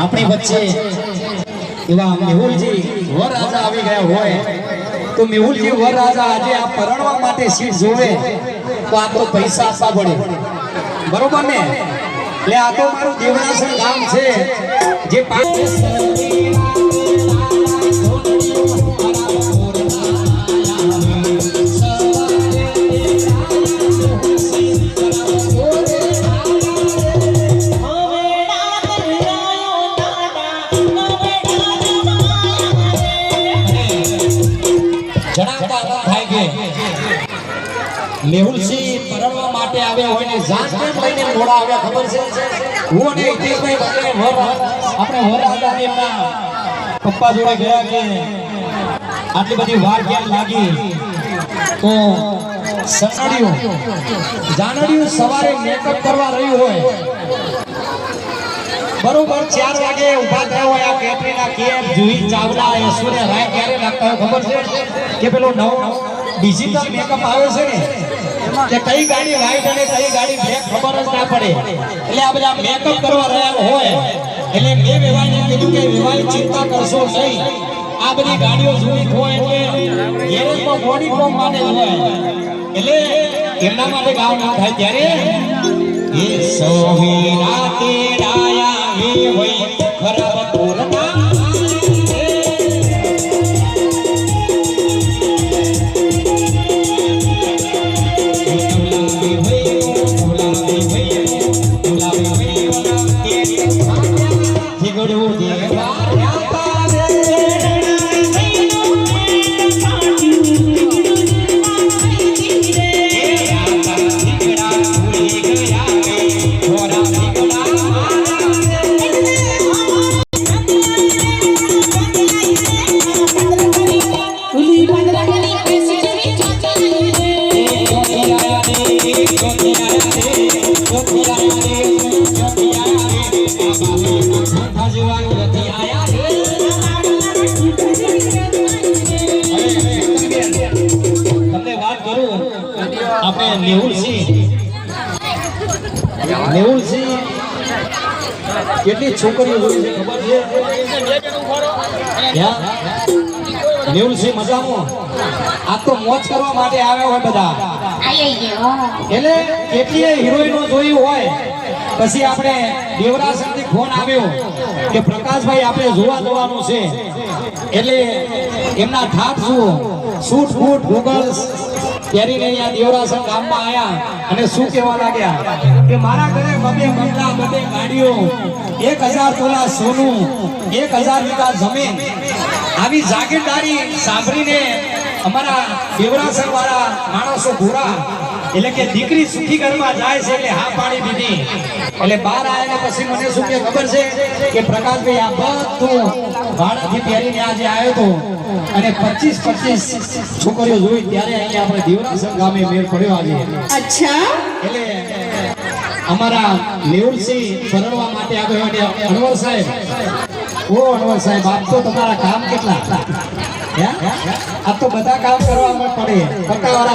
આપણી વચ્ચે એવા મેહુલજી વરરાજા આવી ગયા હોય, તો મેહુલજી વરરાજા આજે આ પરણવા માટે સીટ જોવે, તો આ તો પૈસા આપવા પડે. બરોબર ને? એટલે આ તો મારું દેવરાસર ગામ છે, જે પાંચ મેહુલસિંહ પરણવા માટે આવ્યા હોય ને કેમ લઈને મોડા આવ્યા ખબર છે? હું અને હિતેશભાઈ બંને વર આપણે વર હતા એમના પપ્પા જોડે ગયા કે આટલી બધી વાર કેમ લાગી? તો સનાડીઓ, જાનડીઓ સવારે મેકઅપ કરવા રહ્યું હોય. બરોબર, ચાર વાગે ઊભા થયા હોય આ કેટરીના કેફ જુહી, ચાવલા, ઐશ્વર્યા રાય ક્યારે લાગતા ખબર છે? કે પેલો નવો ડિજિટલ મેકઅપ આવે છે ને, કે કઈ ગાડી વ્હાઈટ અને કઈ ગાડી બ્લેક ખબર જ ના પડે. એટલે આ બધા મેકઅપ કરવા રહ્યા હોય, એટલે મેં વેવાઈને કીધું કે વેવાઈ ચિંતા કરશો નહીં. આ બધી ગાડીઓ જૂની હોય એટલે ગેરેજમાં બોડી ફોર્મ માટે હોય. એટલે એમના માટે ગાવ ના થાય ત્યારે એ સોહીના તેડાયા વે આપણે મેહુલસિંહ મેહુલસિંહ કેટલી છોકરીઓ જોઈ છે ખબર છે મજામાં? આ તો મોજ કરવા માટે આવ્યા હોય બધા. એટલે કેટલીય હિરોઈનો જોયું હોય, પછી આપણે દેવરાસનથી ફોન આવ્યો કે પ્રકાશભાઈ આપણે જોવા જવાનું છે. એટલે એમના ઠાઠ શું સૂટ ફૂટ ગૂગલ્સ પહેરીને દેવરાસન ગામમાં આવ્યા અને શું કહેવા લાગ્યા કે મારા ઘરે બબે બંગલા ગાડીઓ, એક હજાર તોલા સોનું, એક હજાર વીઘા જમીન. આવી જાગીરદારી સાંભળીને અમારા દેવરાસર વાળા માણસો ભૂરા એટલે કે દીકરી સુખી ઘરમાં જાય છે એટલે હા પાડી દીધી. એટલે બહાર આવ્યા પછી મને શું કે ખબર છે કે પ્રકાશભાઈ આ બધું ભાડાથી પહેરીને આજે આવ્યો હતો અને પચીસ પચીસ છોકરીઓ જોઈ ત્યારે અહીંયા આપણે દેવરાસર ગામે મેળ પડ્યો આજે. અચ્છા. એટલે અમારા મેહુલસિંહ પરણવા માટે અને અનવર સાહેબ. ઓ અનવર સાહેબ આપ તો તમારા કામ કેટલા આપ તો બધા કામ કરવા પડે. પટ્ટાવાળા